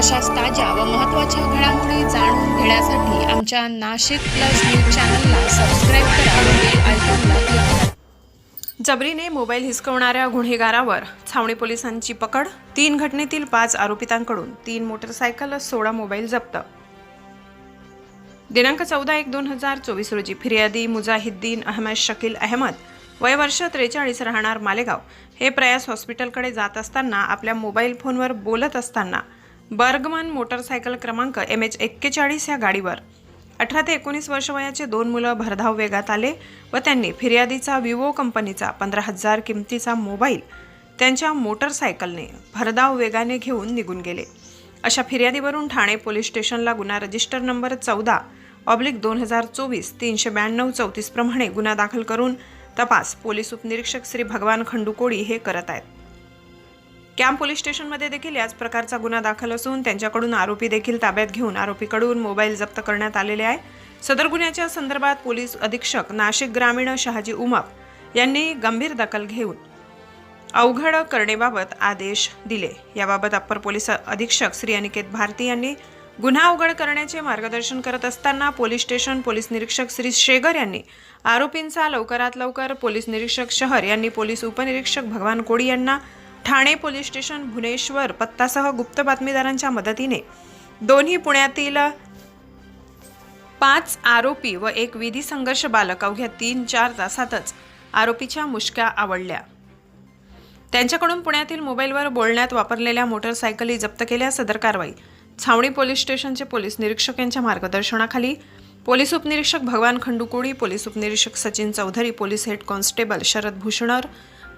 अशाच ताज्या व महत्त्वाच्या घडामोडी जाणून घेण्यासाठी आमच्या नाशिक प्लस न्यूज चॅनलला सबस्क्राईब करा बेल आयकॉनला क्लिक करा. जबरीने मोबाईल हिसकवणाऱ्या गुन्हेगारावर छावणी पोलिसांची पकड तीन घटनेतील पाच आरोपितांकडून तीन मोटरसायकल सोळा मोबाईल जप्त. दिनांक चौदा एक दोन हजार चोवीस रोजी फिर्यादी मुजाहिद्दीन अहमद शकील अहमद वय वर्ष त्रेचाळीस राहणार मालेगाव हे प्रयास हॉस्पिटलकडे जात असताना आपल्या मोबाईल फोनवर बोलत असताना बर्गमन मोटरसायकल क्रमांक एम एच एक्केचाळीस या गाडीवर. अठरा ते एकोणीस वर्ष वयाचे दोन मुलं भरधाव वेगात आले व त्यांनी फिर्यादीचा विवो कंपनीचा पंधरा हजार किमतीचा मोबाईल त्यांच्या मोटरसायकलने भरधाव वेगाने घेऊन निघून गेले. अशा फिर्यादीवरून ठाणे पोलीस स्टेशनला गुन्हा रजिस्टर नंबर चौदा ऑब्लिक दोन हजार चोवीस तीनशे ब्याण्णव चौतीसप्रमाणे गुन्हा दाखल करून तपास पोलीस उपनिरीक्षक श्री भगवान खंडूकोळी हे करत आहेत. कॅम्प पोलीस स्टेशनमध्ये देखील याच प्रकारचा गुन्हा दाखल असून त्यांच्याकडून आरोपी देखील ताब्यात घेऊन आरोपीकडून मोबाईल जप्त करण्यात आलेले आहे. सदर गुन्ह्याच्या संदर्भात पोलीस अधीक्षक नाशिक ग्रामीण शहाजी उमप यांनी गंभीर दखल घेऊन अवघड करणेबाबत आदेश दिले. याबाबत अप्पर पोलीस अधीक्षक श्री अनिकेत भारती यांनी गुन्हा अवघड करण्याचे मार्गदर्शन करत असताना पोलीस स्टेशन पोलीस निरीक्षक श्री शेगर यांनी आरोपींचा लवकरात लवकर पोलीस निरीक्षक शहर यांनी पोलीस उपनिरीक्षक भगवान कोडी यांना ठाणे पोलीस स्टेशन भुवनेश्वर पत्तासह गुप्त बातमीदारांच्या मदतीने दोन्ही पुण्यातील पाच आरोपी व एक विधी संघर्ष बालक अवघ्या तीन चार तासातच आरोपीच्या मुष्क्या आवडल्या. त्यांच्याकडून पुण्यातील मोबाईलवर बोलण्यात वापरलेल्या मोटरसायकली जप्त केल्या सदर कारवाई. छावणी पोलीस स्टेशनचे पोलीस निरीक्षक यांच्या मार्गदर्शनाखाली पोलीस उपनिरीक्षक भगवान खंडूकोळी पोलीस उपनिरीक्षक Sachin Chaudhari police head constable Sharad भूषणर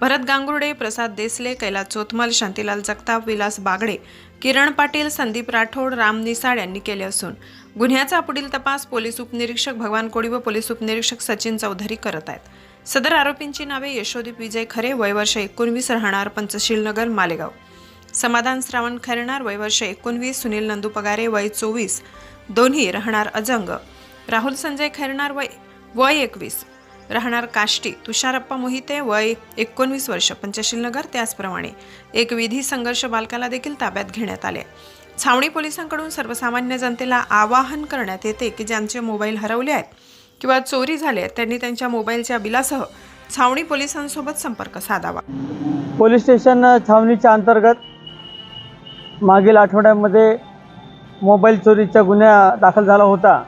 Bharat Gangurde Prasad Desale Kailas Chothmal Shantilal Jagtap Vilas Bagde Kiran Patil Sandeep Rathod Ram Nisad यांनी केले असून गुन्ह्याचा पुढील तपास पोलीस उपनिरीक्षक भगवान कोळी व पोलीस उपनिरीक्षक सचिन चौधरी करत आहेत. सदर आरोपींची नावे यशोदीप विजय खरे वयवर्ष एकोणवीस राहणार पंचशीलनगर मालेगाव. समाधान श्रावण खैरणार वयवर्ष एकोणवीस सुनील नंदू पगारे वय चोवीस. दोन्ही राहणार अजंग. राहुल संजय खैरणार वय वय एकवीस. राहणार काष्टी तुषारप्पा मोहिते वय एकोणवीस वर्ष पंचशील नगर त्याचप्रमाणे. एक विधी संघर्ष बालकाला देखील ताब्यात घेण्यात आले. छावणी पोलिसांकडून सर्वसामान्य जनतेला आवाहन करण्यात येते की ज्यांचे मोबाईल हरवले आहेत किंवा चोरी झाले आहेत त्यांनी त्यांच्या मोबाईलच्या बिलासह छावणी पोलिसांसोबत संपर्क साधावा. पोलीस स्टेशन छावणीच्या अंतर्गत मागील आठवड्यामध्ये मोबाईल चोरीचा गुन्हा दाखल झाला होता.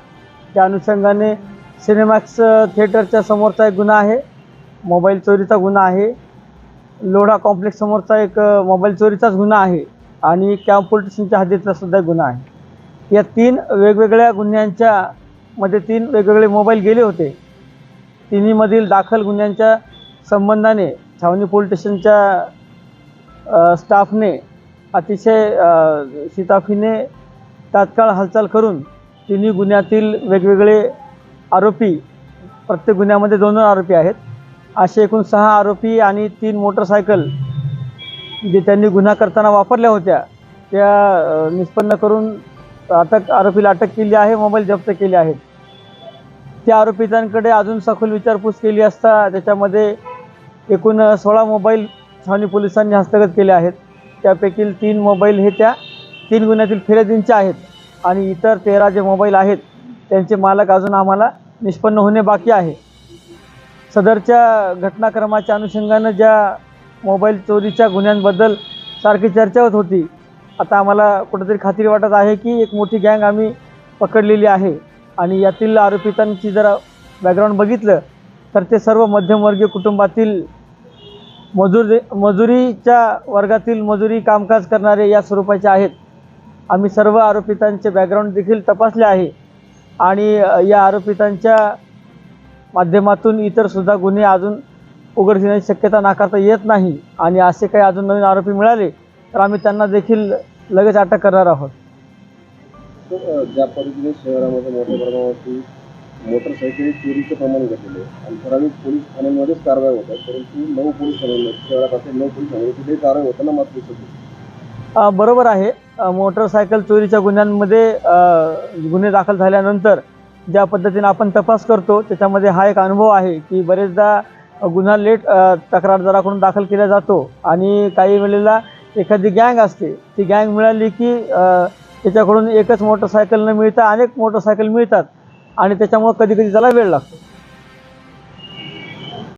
त्या अनुषंगाने सिनेमॅक्स थिएटरच्या समोरचा एक गुन्हा आहे. मोबाईल चोरीचा गुन्हा आहे. लोढा कॉम्प्लेक्स समोरचा एक मोबाईल चोरीचाच गुन्हा आहे. आणि कॅम्प पोलीस स्टेशनच्या हद्दीतला सुद्धा एक गुन्हा आहे. या तीन वेगवेगळ्या गुन्ह्यांच्या मध्ये तीन वेगवेगळे मोबाईल गेले होते. तिन्हीमधील दाखल गुन्ह्यांच्या संबंधाने छावणी पोलीस स्टेशनच्या स्टाफने अतिशय शिताफीने तात्काळ हालचाल करून तिन्ही गुन्ह्यातील वेगवेगळे आरोपी प्रत्येक गुन्ह्यामध्ये दोन दोन आरोपी आहेत. असे एकूण सहा आरोपी आणि तीन मोटरसायकल जे त्यांनी गुन्हा करताना वापरल्या होत्या त्या निष्पन्न करून अटक आरोपीला अटक केली आहे मोबाईल जप्त केले आहेत. त्या आरोपितांकडे अजून सखोल विचारपूस केली असता त्याच्यामध्ये एकूण सोळा मोबाईल छावणी पोलिसांनी हस्तगत केले आहेत. त्यापैकी तीन मोबाईल हे त्या तीन गुन्ह्यातील फिर्यादींचे आहेत आणि इतर तेरा जे मोबाईल आहेत त्यांचे मालक अजून आम्हाला निष्पन्न होणे बाकी आहे. सदरच्या घटनाक्रमाच्या अनुषंगानं ज्या मोबाईल चोरीच्या गुन्ह्यांबद्दल सारखी चर्चा होत होती आता आम्हाला कुठंतरी खात्री वाटत आहे की एक मोठी गँग आम्ही पकडलेली आहे. आणि यातील आरोपितांची जरा बॅकग्राऊंड बघितलं तर ते सर्व मध्यमवर्गीय कुटुंबातील मजूर मजुरीच्या वर्गातील मजुरी कामकाज करणारे या स्वरूपाचे आहेत. आम्ही सर्व आरोपितांचे बॅकग्राऊंड देखील तपासले आहे. आणि या आरोपितांच्या माध्यमातून इतर सुद्धा गुन्हे अजून उघड येण्याची शक्यता नाकारता येत नाही आणि असे काही अजून नवीन आरोपी मिळाले तर आम्ही त्यांना देखील लगेच अटक करणार आहोत. ज्या पद्धतीने शहरामध्ये मोठ्या प्रमाणावरती मोटरसायकल चोरीचं प्रमाण घटलेलं आहे आणि ठराविक पोलीस ठाण्यांमध्येच कारवाई होतात परंतु नऊ पोलीस ठाण्यांमध्ये शहरात असेल नऊ पोलीस ठाण्यांमध्ये कुठेही कारवाई होताना मात्र दिसत होती बरोबर आहे. मोटरसायकल चोरीच्या गुन्ह्यांमध्ये गुन्हे दाखल झाल्यानंतर ज्या पद्धतीने आपण तपास करतो त्याच्यामध्ये हा एक अनुभव आहे की बरेचदा गुन्हा लेट तक्रारदाराकडून दाखल केला जातो आणि काही वेळेला एखादी गँग असते. ती गँग मिळाली की त्याच्याकडून एकच मोटरसायकल न मिळता अनेक मोटरसायकल मिळतात आणि त्याच्यामुळं कधी कधी त्याला वेळ लागतो.